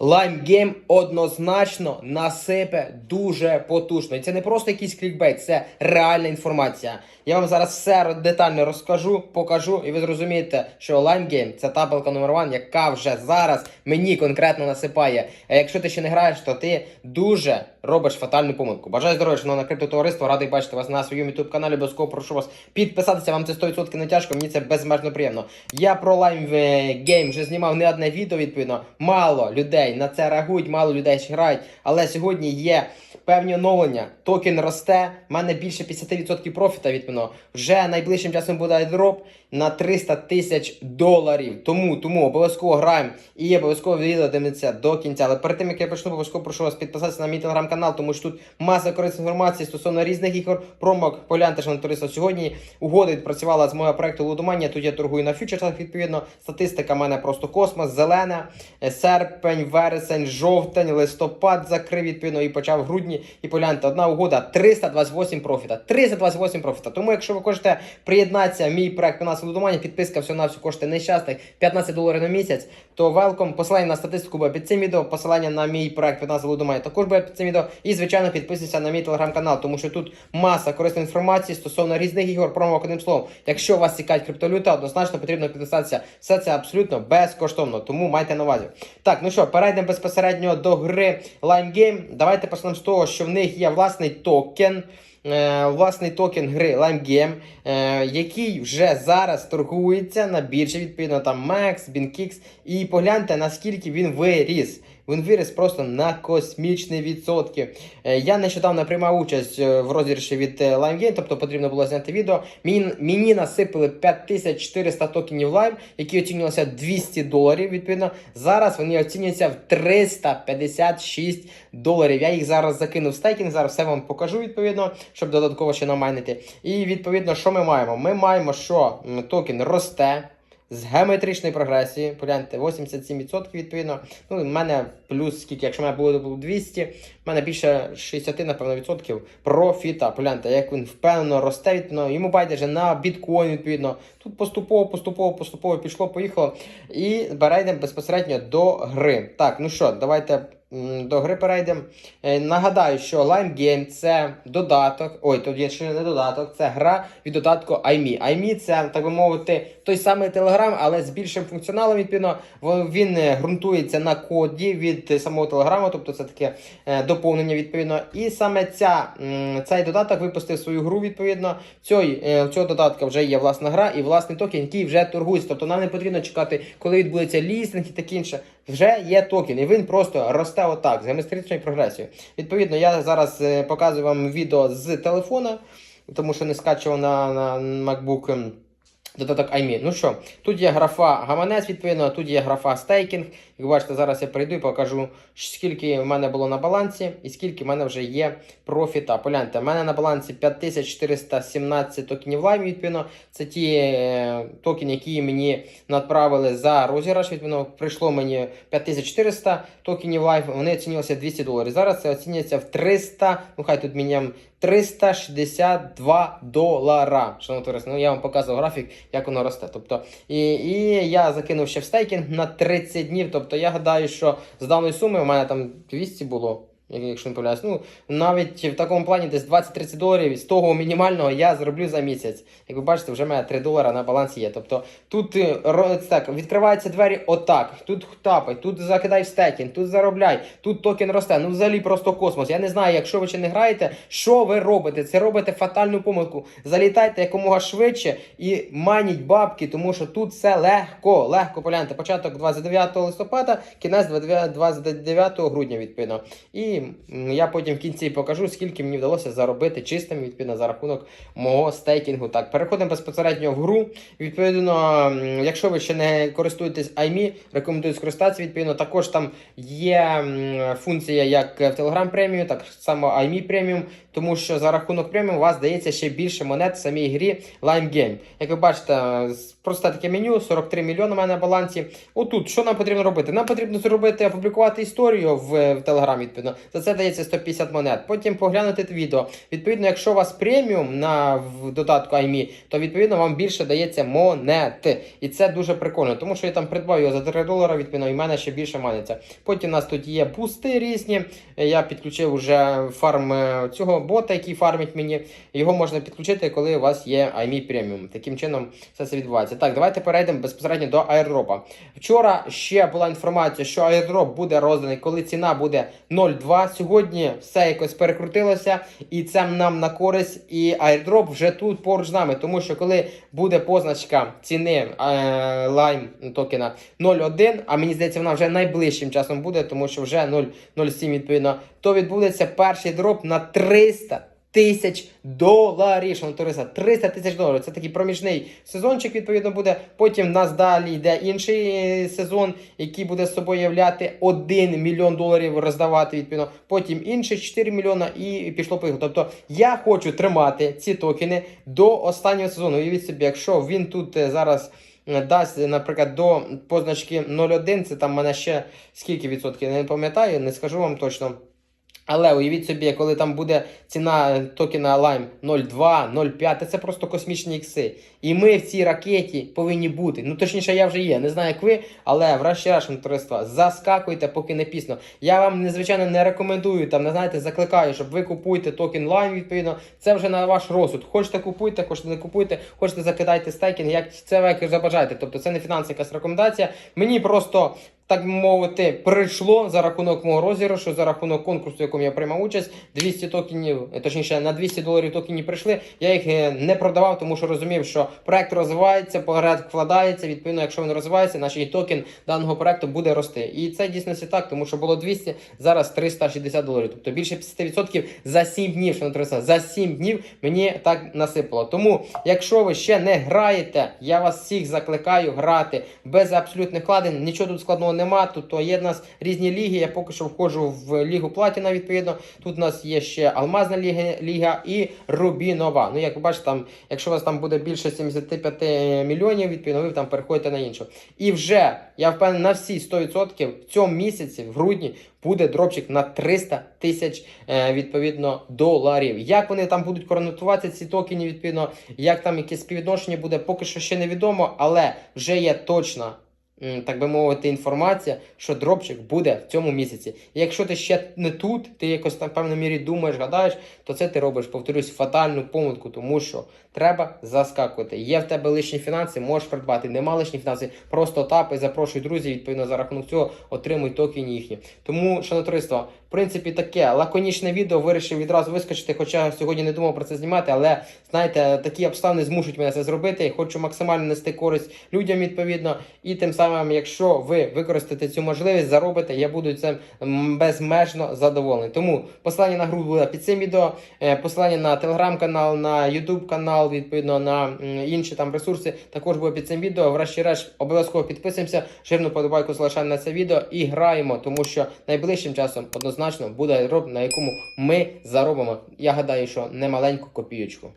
Lime однозначно насипе дуже потужно. І це не просто якийсь клікбейт, це реальна інформація. Я вам зараз все детально розкажу, покажу, і ви зрозумієте, що Lime це табелка номер 1 яка вже зараз мені конкретно насипає. А якщо ти ще не граєш, то ти дуже робиш фатальну помилку. Бажаю здоров'я, шановне криптотовариство, радий бачити вас на своєму youtube каналі. Обов'язково прошу вас підписатися. Вам це 100% не тяжко, мені це безмежно приємно. Я про Lime Game вже знімав не одне відео, відповідно. Мало людей на це реагують, мало людей грають. Але сьогодні є певні оновлення. Токен росте. У мене більше 50% профіта відповідно. Вже найближчим часом буде дроп на 300 тисяч доларів. Тому тому обов'язково граємо і обов'язково відео дивиться до кінця. Але перед тим як я почну, обов'язково прошу вас підписатися на мій телеграм-канал, тому що тут маса корисної інформації стосовно різних ігор, промок, погляньте, що на сьогодні. Угода відпрацювала з мого проекту Лудоманія. Тут я торгую на фьючерсах, відповідно. Статистика в мене просто космос, зелена, е, серпень, вересень, жовтень, листопад закрив відповідно і почав в грудні. І погляньте, одна угода 328 профіта. 328 профіта. Тому, якщо ви хочете приєднатися мій проект у нас Лудоманія, підписка все на все коштує нещасних 15 доларів на місяць, то велком. Посилання на статистику буде під цим відео, посилання на мій проект 15 Лудоманія також буде під цим відео. І, звичайно, підписуйся на мій телеграм-канал, тому що тут маса корисної інформації стосовно різних ігор, промок одним словом. Якщо вас цікавить криптовалюта, однозначно потрібно підписатися. Все це абсолютно безкоштовно, тому майте на увазі. Так, ну що, перейдемо безпосередньо до гри Lime Game. Давайте почнемо з того, що в них є власний токен. е, Власний токен гри Lime Game, е, який вже зараз торгується на біржі, відповідно там Max, BinKix. І погляньте, наскільки він виріс. Він виріс просто на космічні відсотки. Е, Я нещодавно приймав участь е, в розіграші від е, тобто потрібно було зняти відео. Мені, мені насипали 5400 токенів Lime, які оцінювалися 200 доларів. Відповідно, зараз вони оцінюються в 356 доларів. Я їх зараз закинув в стейкінг, зараз все вам покажу відповідно, щоб додатково ще намайнити. І відповідно, що ми маємо? Ми маємо, що токен росте з геометричної прогресії. Погляньте, 87% відповідно. Ну, в мене плюс скільки, якщо в мене було, було 200, в мене більше 60, напевно, відсотків профіта. Погляньте, як він впевнено росте, відповідно. Йому байдуже на біткоін, відповідно. Тут поступово, поступово, поступово пішло, поїхало. І перейдемо безпосередньо до гри. Так, ну що, давайте. До гри перейдемо. Е, Нагадаю, що Lime Game це додаток. Ой, є ще не додаток, це гра від додатку iMe. iMe це, так би мовити, той самий Telegram, але з більшим функціоналом. Відповідно, він е, ґрунтується на коді від самого Телеграму, тобто це таке е, доповнення відповідно. І саме ця, цей додаток випустив свою гру відповідно. Е, цього додатка вже є власна гра і власний токен, який вже торгується. Тобто нам не потрібно чекати, коли відбудеться лістинг і таке інше. Вже є токен, і він просто росте отак, з геометричною прогресією. Відповідно, я зараз е, показую вам відео з телефона, тому що не скачував на, на MacBook. Додаток iMe. Ну що, тут є графа гаманець, відповідно, тут є графа стейкінг. Як бачите, зараз я прийду і покажу, скільки в мене було на балансі і скільки в мене вже є профіта. Погляньте, в мене на балансі 5417 токенів лайм, відповідно. Це ті е, токени, які мені надправили за розіграш. Відповідно, прийшло мені 5400 токенів лайм, вони оцінювалися 200 доларів. Зараз це оцінюється в 300, ну хай тут міням 362 долара. Шановні туристи, ну я вам показував графік, як воно росте. Тобто, і, і я закинув ще в стейкінг на 30 днів. Тобто я гадаю, що з даної суми у мене там 200 було. Як- Якщо не помиляюсь, ну навіть в такому плані десь 20-30 доларів з того мінімального я зроблю за місяць. Як ви бачите, вже в мене 3 долара на балансі є. Тобто тут е, так, відкриваються двері отак, тут тапай, тут закидай в стекінг, тут заробляй, тут токен росте. Ну взагалі просто космос. Я не знаю, якщо ви ще не граєте, що ви робите? Це робите фатальну помилку. Залітайте якомога швидше і маніть бабки, тому що тут все легко, легко погляньте. Початок 29 листопада, кінець 29 29 грудня, відповідно. І я потім в кінці покажу, скільки мені вдалося заробити чистим, відповідно, за рахунок мого стейкінгу. Так, переходимо безпосередньо в гру. Відповідно, якщо ви ще не користуєтесь iMe, рекомендую скористатися. Відповідно, також там є функція як в Telegram премію, так само iMe преміум, тому що за рахунок преміум у вас дається ще більше монет в самій грі Lime Game. Як ви бачите, просте таке меню, 43 мільйони у мене на балансі. Отут, що нам потрібно робити? Нам потрібно зробити, опублікувати історію в, в Telegram, відповідно, За це дається 150 монет. Потім поглянути те відео. Відповідно, якщо у вас преміум на в додатку iMe, то відповідно вам більше дається монети. І це дуже прикольно, тому що я там придбав його за 3 долара, відповідно, і в мене ще більше маниться. Потім у нас тут є бусти різні. Я підключив уже фарм е, цього бота, який фармить мені. Його можна підключити, коли у вас є iMe Premium. Таким чином все це відбувається. Так, давайте перейдемо безпосередньо до airdropа. Вчора ще була інформація, що airdrop буде розданий, коли ціна буде 0,2. Сьогодні все якось перекрутилося, і це нам на користь. І айдроп вже тут поруч з нами, тому що коли буде позначка ціни е, токена 0,1, а мені здається, вона вже найближчим часом буде, тому що вже 0,07 відповідно, то відбудеться перший дроп на 300 тисяч доларів. Шановні товариство, 300 тисяч доларів. Це такий проміжний сезончик, відповідно, буде. Потім в нас далі йде інший е, сезон, який буде з собою являти 1 мільйон доларів роздавати, відповідно. Потім інший 4 мільйона і пішло поїхало. Тобто я хочу тримати ці токени до останнього сезону. Уявіть собі, якщо він тут е, зараз. е, Дасть, наприклад, до позначки 0,1, це там мене ще скільки відсотків, не пам'ятаю, не скажу вам точно. Але уявіть собі, коли там буде ціна токена Lime 0,2, 0,5, це просто космічні ікси. І ми в цій ракеті повинні бути. Ну точніше, я вже є. Не знаю, як ви, але врешті-решт, товариство, заскакуйте, поки не пізно. Я вам незвичайно не рекомендую там, не знаєте, закликаю, щоб ви купуєте токен Lime, відповідно. Це вже на ваш розсуд. Хочете купуйте, хочете не купуйте, хочете закидайте стейкінг, як це ви як забажаєте. Тобто це не фінансова якась рекомендація. Мені просто так би мовити, прийшло за рахунок мого розіграшу, за рахунок конкурсу, в якому я приймав участь. 200 токенів, е, точніше, на 200 доларів токенів прийшли. Я їх е, не продавав, тому що розумів, що проект розвивається, проект вкладається. Відповідно, якщо він розвивається, наш токен даного проекту буде рости. І це дійсно так, тому що було 200, зараз 360 доларів. Тобто більше 50% за 7 днів, що не за 7 днів мені так насипало. Тому, якщо ви ще не граєте, я вас всіх закликаю грати без абсолютних вкладень. Нічого тут складного нема. Тут то є в нас різні ліги. Я поки що входжу в лігу Платіна, відповідно. Тут у нас є ще Алмазна ліга, ліга і Рубінова. Ну, як ви бачите, там, якщо у вас там буде більше 75 мільйонів, відповідно, ви там переходите на іншу. І вже я впевнений на всі 100% в цьому місяці, в грудні, буде дропчик на 300 тисяч е, відповідно доларів. Як вони там будуть коронатуватися, ці токені, відповідно, як там якесь співвідношення буде, поки що ще невідомо, але вже є точна. Так би мовити, інформація, що дропчик буде в цьому місяці. І якщо ти ще не тут, ти якось на певній мірі думаєш, гадаєш, то це ти робиш, повторюсь, фатальну помилку, тому що треба заскакувати. Є в тебе лишні фінанси, можеш придбати. Нема лишні фінанси, просто тапи, запрошуй друзів, відповідно за рахунок цього отримуй токені їхні. Тому, шановне товариство, принципі, таке лаконічне відео вирішив відразу вискочити, хоча сьогодні не думав про це знімати, але знаєте, такі обставини змушують мене це зробити. Я хочу максимально нести користь людям відповідно. І тим самим, якщо ви використаєте цю можливість, заробите, я буду цим безмежно задоволений. Тому посилання на гру буде під цим відео, е, посилання на телеграм-канал, на ютуб канал, відповідно на інші там ресурси, також буде під цим відео. Врешті-решт обов'язково підписуємося, жирну подобайку залишаємо на це відео і граємо, тому що найближчим часом однозначно буде роб, на якому ми заробимо. Я гадаю, що немаленьку копійочку.